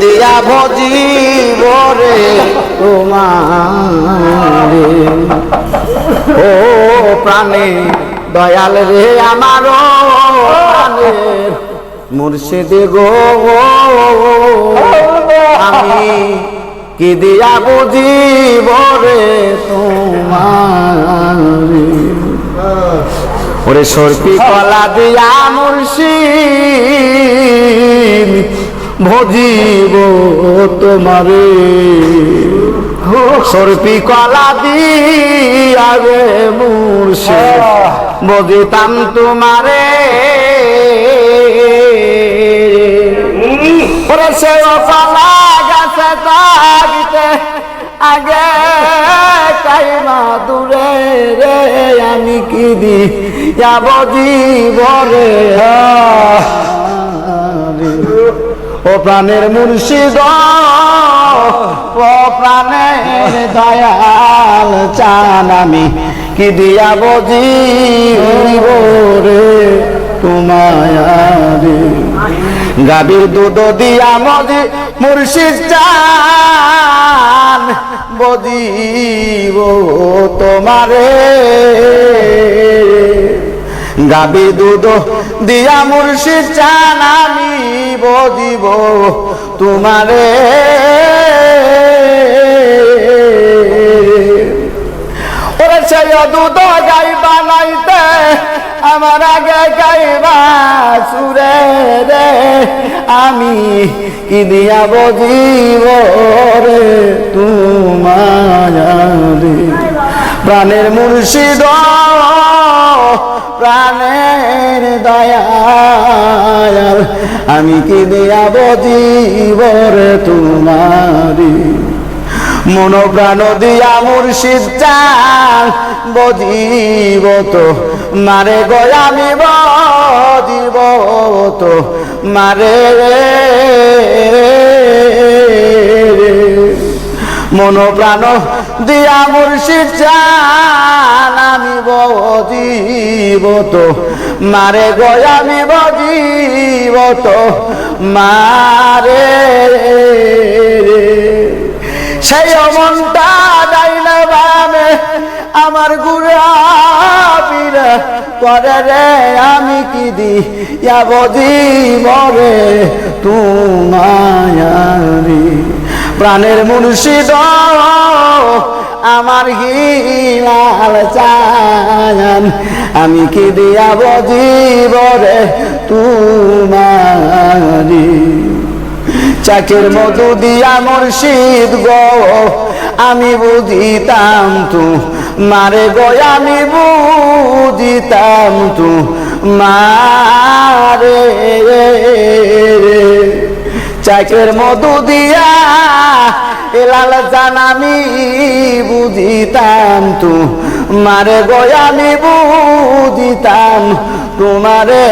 দিয়া ভজিব রে তোমার। ও প্রাণে দয়াল রে আমার প্রাণের মুর্শিদ গো। আমি কি দিয়া বুঝিব রে তোমার। ওরে সর্পি কলা দিয়া মুর্শিদ, ভজিব তোমারে। সর্পি কলা দিয়া রে মুর্শিদ বদিতাম তোমারে। ওরে সে কলা গাছে আগে। রে, আমি কি দি যাব জীবরে ও প্রাণের মুর্শিদ, ও প্রাণের দয়াল, চান আমি কি দিয়া বজিব রে তোমায় গাভীর দুধ দিয়া মজি মুর্শিদ চান বজিব তোমারে। গাবি দুধ দিয়া মুর্শিদ চান আমি বজিব তোমারে। দুধ গাইবা নাইতে আমার আগে গাইবা সুরে রে। আমি কি দিয়া বজিব রে তোমারে প্রাণের মুর্শিদ, প্রাণের দয়াল, আমি কি দিয়া বজিব রে তোমারি মন প্রাণ দিয়া মুর্শিদ চান বজিব তো, মারে গয়ামি বজিব তো মারে মন প্রাণ দিয়া মুর্শিদ চান আমি বজিব তো। মারে গয়ামি বজিব তো। মারে। সেই মনটা ডাইলে বামে আমার গুড়া পিরা করে রে, আমি কি দি জীবরে তুমায়ারি প্রাণের মুর্শিদ আমার হিলাল চান। আমি কি দিয়া জীবরে তুমারি চাকের মতো দিয়া মুর্শিদ গো, আমি বুঝিতাম তু মারে গো আমি বুঝিতাম তু। মারে চাকের মধু দিয়া এলাল জান আমি বুঝিতাম তু। মারে গো আমি বুঝিতাম তোমারে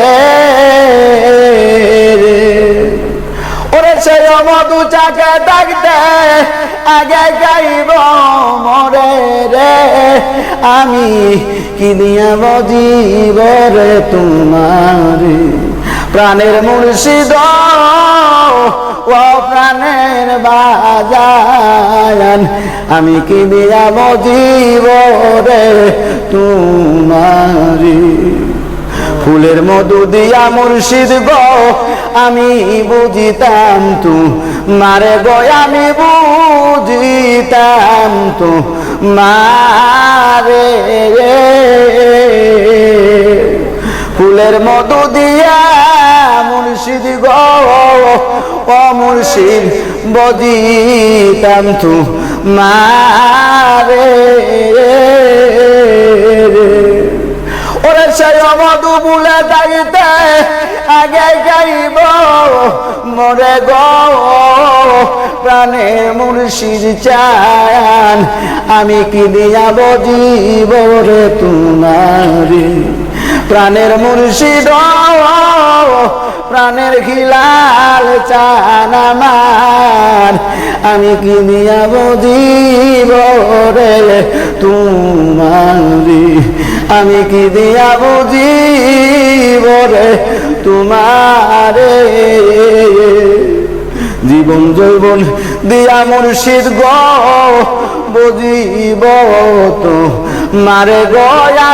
ওরে সেই মধু চাকে ডাকতে, আগে গাইব মরে। আমি কি দিয়া বজিব রে তোমার প্রাণের মুর্শিদ। ও প্রাণের বাজান আমি কি দিয়া বজিব রে তোমারি। ফুলের মধু দিয়া মুর্শিদ গো, আমি বুঝিতাম তু, মারে গো আমি বুঝিতাম তু মারে ফুলের মধু দিয়া মুর্শিদ গো, ও মুর্শিদ, বদিতাম তু মারে ওরে সেই মধু বুলে দাইতে আগে গাইব, মরে গো, প্রাণে মুর্শিদ চান। আমি কি দিয়া বজিব রে তোমারে? প্রাণের মুর্শিদ, প্রাণের খিলাল চান আমি কি দিয়া বজিব রে তোমারি। আমি কি দিয়া বুঝিব রে তোমারে। জীবন জৈবন দিয়া মুর্শিদ গ, বুঝিব তো মারে গয়া